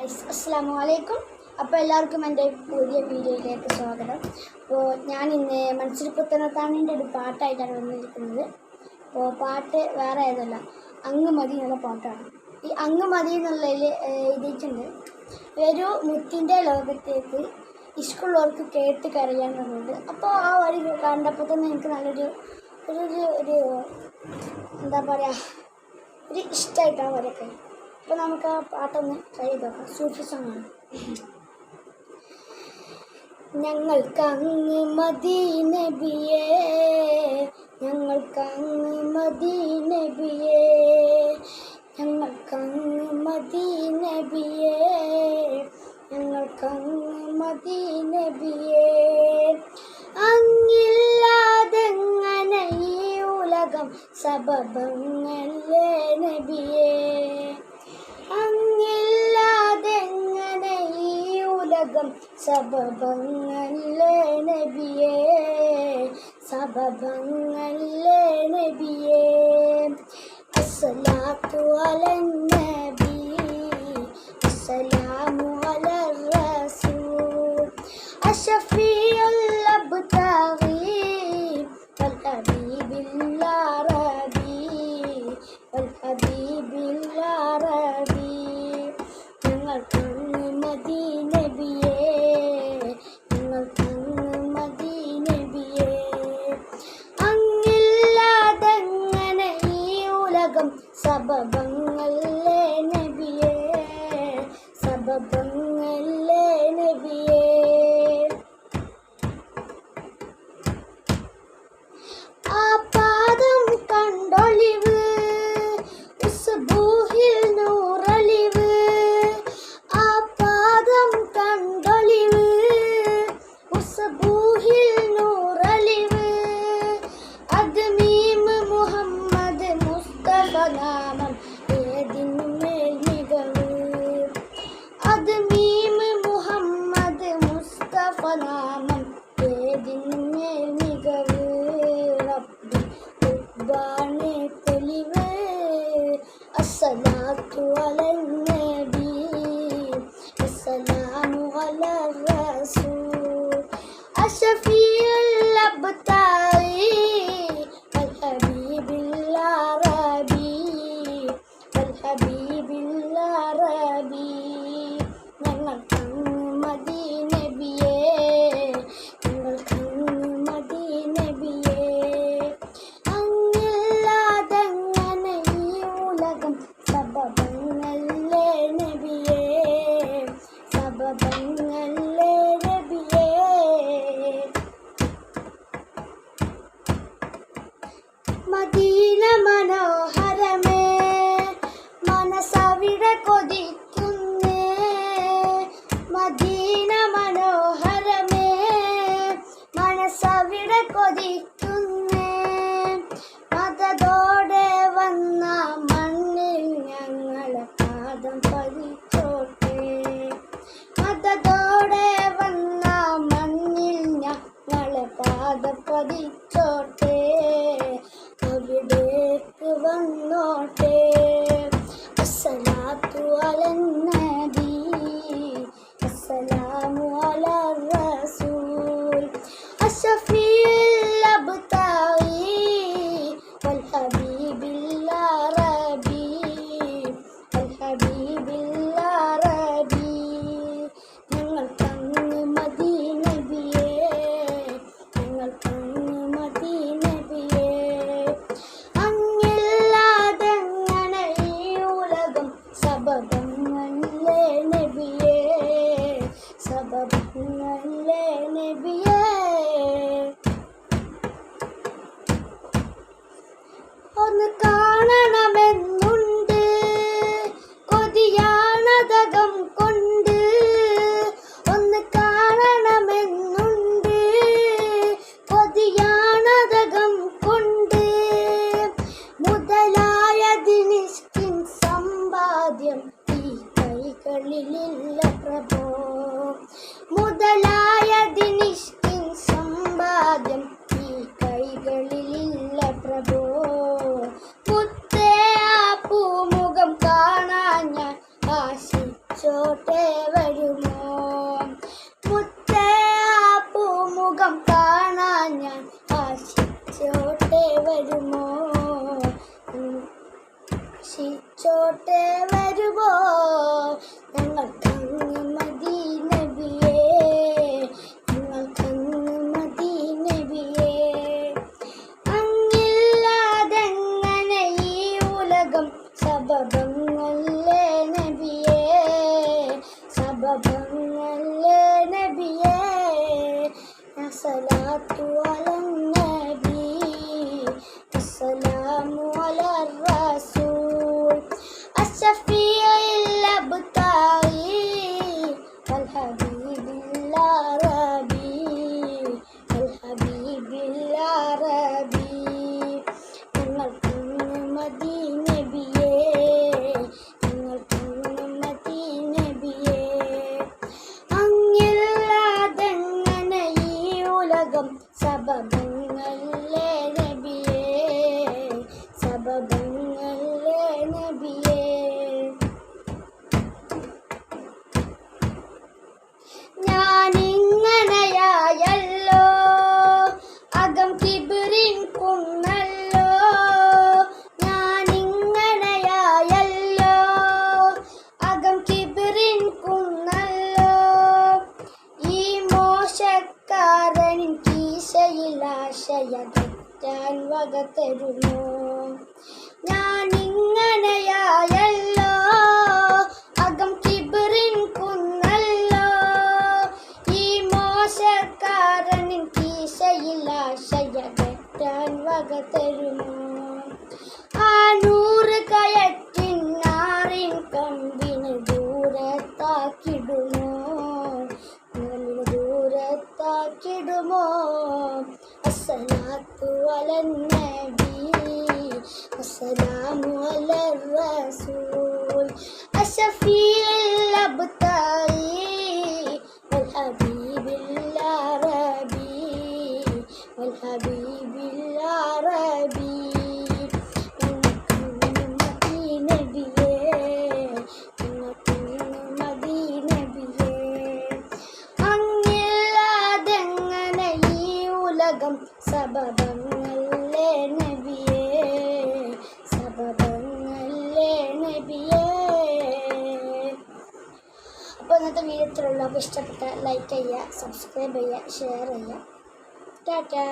അസ്സാമു വലൈക്കും അപ്പോൾ എല്ലാവർക്കും എന്റെ പുതിയ വീഡിയോയിലേക്ക് സ്വാഗതം. അപ്പോൾ ഞാൻ ഇന്ന് മനസ്സിൽ പുത്തനത്താണിന്റെ ഒരു പാട്ടായിട്ടാണ് വന്നിരിക്കുന്നത്. അപ്പോൾ പാട്ട് വേറെ ഏതല്ല അങ്ങ് മതി എന്നുള്ള പാട്ടാണ്. ഈ അങ്ങ് മതി എന്നുള്ളതിൽ എഴുതിയിട്ടുണ്ട്. ഒരു മുത്തിന്റെ ലോകത്തേക്ക് ഇഷ്ടമുള്ളവർക്ക് കേട്ട് കരയാനുള്ളത് അപ്പോൾ ആ വരി കണ്ടപ്പോൾ തന്നെ എനിക്ക് നല്ലൊരു ഒരു ഒരു- എന്താ പറയുക ഒരു ഇഷ്ടമായിട്ടാണ് ആ വരൊക്കെ അപ്പോൾ നമുക്ക് ആ പാട്ടൊന്ന് ട്രൈ ചെയ്ത് നോക്കാം സൂഫി സോങ്ങാണ് ഞങ്ങൾക്ക് അങ്ങ് മതി നബിയേ ഞങ്ങൾക്ക് അങ്ങ് മതി നബിയേ ഞങ്ങൾക്ക് അങ്ങ് മതി നബിയേ ഞങ്ങൾക്ക് അങ്ങ് മതി നബിയേ. അങ്ങില്ലാതെങ്ങനെ ഈ ഉലകം സബബങ്ങല്ലേ നബിയേ. ഉലകം സബബങ്ങല്ലേ നബിയേ സബബങ്ങല്ലേ നബിയേ. അസ്സലാത്തു അലൻ I don't know. وعلى النبي السلام على الرسول. الشفيع الأبتعي الحبيب العربي الحبيب العربي نعم، نعم. സബബങ്ങളേ നബിയേ. ഒന്ന് കാണണമെന്നുണ്ട്. കൊതിയാണതകം കൊണ്ട്. ഒന്ന് കാണണമെന്നുണ്ട്. കൊതിയാണതകം കൊണ്ട്. മുതലായതിനിഷ്കിൻ സമ്പാദ്യം ഈ കൈകളിലില്ല പ്രഭോ. ചിരിച്ചോട്ടെ വരുമോ? മുത്തേ വരുമോ? ഞങ്ങൾക്കങ്ങ് da, da സബബങ്ങളേ നബിയേ ഞാനിങ്ങനെയായല്ലോ അകം കിബിറിൻ കുന്നല്ലോ ഞാനിങ്ങനെയായല്ലോ അകം കിബിറിൻ കുന്നല്ലോ ഈ മോശക്കാരൻ കീശയിലാശയ തെറ്റാൻ വക തരുമോ? തരുമോ? ആ നൂറ് കയറ്റിൻ നാറിൻ കമ്പിന് ദൂരത്താക്കിടുമോ? കമ്പിന് ദൂരത്താക്കിടുമോ? അസലാത്തു അലന്നടി അസലാമു റസൂൽ. അഷഫി ഇഷ്ടപ്പെട്ട ലൈക്ക് ചെയ്യുക സബ്സ്ക്രൈബ് ചെയ്യുക ഷെയർ ചെയ്യുക. ടാറ്റാ.